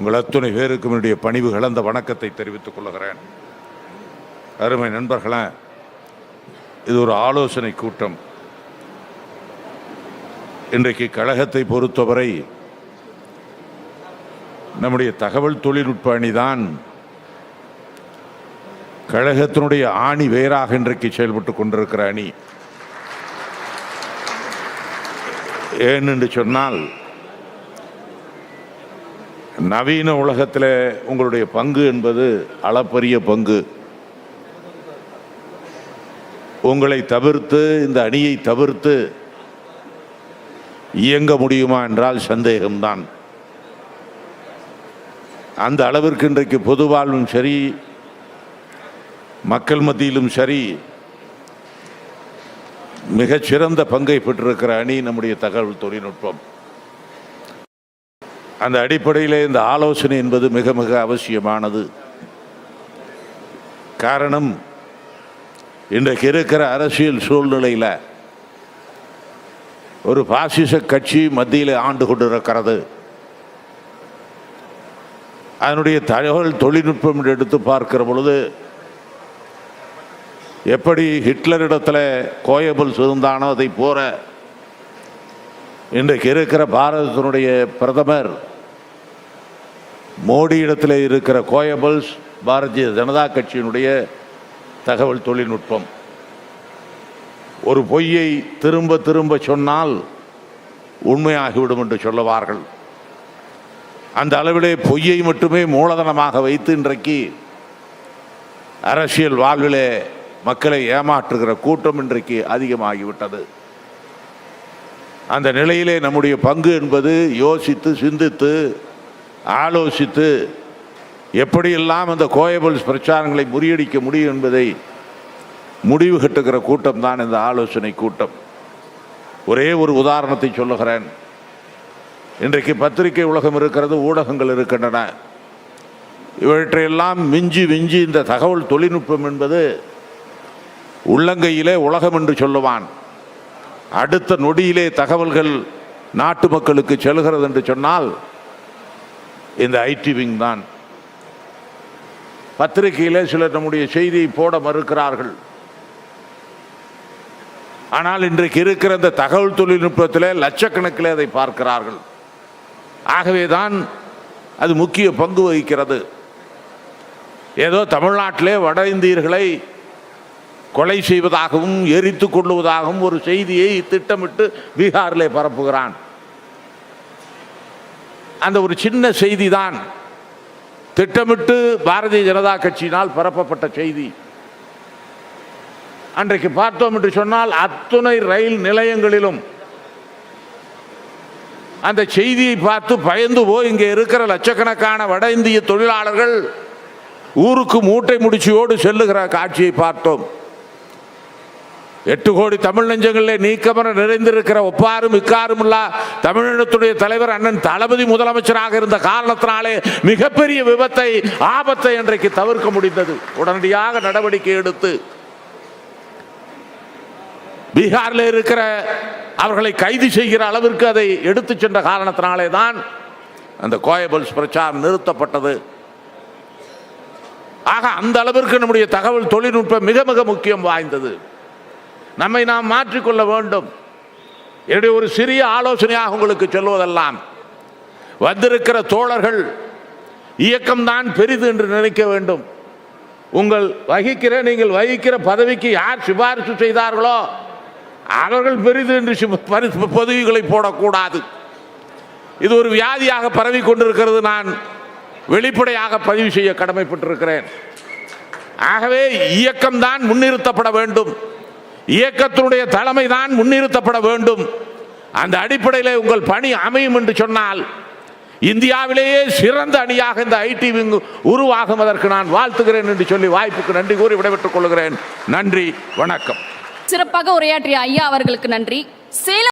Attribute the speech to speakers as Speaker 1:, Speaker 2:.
Speaker 1: உங்கள் அத்துணை பேருக்கும் என்னுடைய பணிவு கலந்த வணக்கத்தை தெரிவித்துக் கொள்கிறேன். அருமை நண்பர்களே இது ஒரு ஆலோசனை கூட்டம். இன்றைக்கு கழகத்தை பொறுத்தவரை நம்முடைய தகவல் தொழில்நுட்ப அணிதான் கழகத்தினுடைய ஆணி வேறாக இன்றைக்கு செயல்பட்டு கொண்டிருக்கிற அணி. ஏன் என்று சொன்னால் நவீன உலகத்தில் உங்களுடைய பங்கு என்பது அளப்பரிய பங்கு. உங்களை தவிர்த்து இந்த அணியை தவிர்த்து இயங்க முடியுமா என்றால் சந்தேகம்தான். அந்த அளவிற்கு இன்றைக்கு பொது வாழ்வும் சரி மக்கள் மத்தியிலும் சரி மிகச்சிறந்த பங்கை பெற்றிருக்கிற அணி நம்முடைய தகவல் தொழில்நுட்பம். அந்த அடிப்படையில் இந்த ஆலோசனை என்பது மிக மிக அவசியமானது. காரணம் இன்றைக்கு இருக்கிற அரசியல் சூழ்நிலையில் ஒரு பாசிச கட்சி மத்தியில் ஆண்டு கொண்டிருக்கிறது. அதனுடைய தகவல் தொழில்நுட்பம் எடுத்து பார்க்கிற பொழுது எப்படி ஹிட்லரிடத்தில் கோயபல்ஸ் இருந்தானோ அதை போற இன்றைக்கு இருக்கிற பாரதத்தினுடைய பிரதமர் மோடி இடத்துல இருக்கிற கோயபல்ஸ் பாரதிய ஜனதா கட்சியினுடைய தகவல் தொழில்நுட்பம். ஒரு பொய்யை திரும்ப திரும்ப சொன்னால் உண்மையாகிவிடும் என்று சொல்லுவார்கள். அந்த அளவிலே பொய்யை மட்டுமே மூலதனமாக வைத்து இன்றைக்கு அரசியல் வாழ்விலே மக்களை ஏமாற்றுகிற கூட்டம் இன்றைக்கு அதிகமாகிவிட்டது. அந்த நிலையிலே நம்முடைய பங்கு என்பது யோசித்து சிந்தித்து ஆலோசித்து எப்படியெல்லாம் அந்த கோயபல்ஸ் பிரச்சாரங்களை முறியடிக்க முடியும் என்பதை முடிவு கட்டுகிற கூட்டம் தான் இந்த ஆலோசனை கூட்டம். ஒரே ஒரு உதாரணத்தை சொல்லுகிறேன். இன்றைக்கு பத்திரிகை உலகம் இருக்கிறது ஊடகங்கள் இருக்கின்றன. இவற்றையெல்லாம் மிஞ்சி மிஞ்சி இந்த தகவல் தொழில்நுட்பம் என்பது உள்ளங்கையிலே உலகம் என்று சொல்லுவான். அடுத்த நொடியிலே தகவல்கள் நாட்டு மக்களுக்கு செல்கிறது என்று சொன்னால் இந்த ஐடி விங் தான். பத்திரிகையில் சிலர் நம்முடைய செய்தியை போட மறுக்கிறார்கள். ஆனால் இன்றைக்கு இருக்கிற இந்த தகவல் தொழில்நுட்பத்தில் லட்சக்கணக்கில் அதை பார்க்கிறார்கள். ஆகவே தான் அது முக்கிய பங்கு வகிக்கிறது. ஏதோ தமிழ்நாட்டிலே வட இந்தியர்களை கொலை செய்வதாகவும் எரித்து கொள்ளுவதாகவும் ஒரு செய்தியை திட்டமிட்டு பீகாரிலே பரப்புகிறான். அந்த ஒரு சின்ன செய்தி தான் திட்டமிட்டு பாரதிய ஜனதா கட்சியினால் பரப்பப்பட்ட செய்தி. அன்றைக்கு பார்த்தோம் என்று சொன்னால் அத்துணை ரயில் நிலையங்களிலும் அந்த செய்தியை பார்த்து பயந்து போய் இங்கே இருக்கிற லட்சக்கணக்கான வட இந்திய தொழிலாளர்கள் ஊருக்கு மூட்டை முடிச்சியோடு செல்லுகிற காட்சியை பார்த்தோம். எட்டு கோடி தமிழ் நெஞ்சங்களிலே நீக்கமர நிறைந்திருக்கிற ஒப்பாரும் இக்காரும் இல்லா தமிழினத்துடைய தலைவர் அண்ணன் தளபதி முதலமைச்சராக இருந்த காரணத்தினாலே மிகப்பெரிய விபத்தை ஆபத்தை இன்றைக்கு தவிர்க்க முடிந்தது. உடனடியாக நடவடிக்கை எடுத்து பீகாரில் இருக்கிற அவர்களை கைது செய்கிற அளவிற்கு அதை எடுத்து சென்ற காரணத்தினாலே தான் அந்த கோயபல்ஸ் பிரச்சாரம் நிறுத்தப்பட்டது. ஆக அந்த அளவிற்கு நம்முடைய தகவல் தொழில்நுட்பம் மிக மிக முக்கியம் வாய்ந்தது. நம்மை நாம் மாற்றிக்கொள்ள வேண்டும். என்னுடைய ஒரு சிறிய ஆலோசனையாக உங்களுக்கு சொல்வதெல்லாம் வந்திருக்கிற தோழர்கள் இயக்கம்தான் பெரிது என்று நினைக்க வேண்டும். உங்கள் வகிக்கிற நீங்கள் வகிக்கிற பதவிக்கு யார் சிபாரிசு செய்தார்களோ அவர்கள் பெரிது என்று பரி- பதவிகளை போடக்கூடாது. இது ஒரு வியாதியாக பரவி கொண்டிருக்கிறது. நான் வெளிப்படையாக பதிவு செய்ய கடமைப்பட்டிருக்கிறேன். ஆகவே இயக்கம்தான் முன்னிறுத்தப்பட வேண்டும். இயக்கத்தினுடைய தலைமை தான் முன்னிறுத்தப்பட வேண்டும். அந்த அடிப்படையில் உங்கள் பணி அமையும் என்று சொன்னால் இந்தியாவிலேயே சிறந்த அணியாக இந்த ஐடி விங் உருவாகும் அதற்கு நான் வாழ்த்துகிறேன் என்று சொல்லி வாய்ப்புக்கு நன்றி கூறி விடைபெற்றுக் கொள்கிறேன். நன்றி வணக்கம்.
Speaker 2: சிறப்பாக உரையாற்றிய ஐயா அவர்களுக்கு நன்றி. சேலம்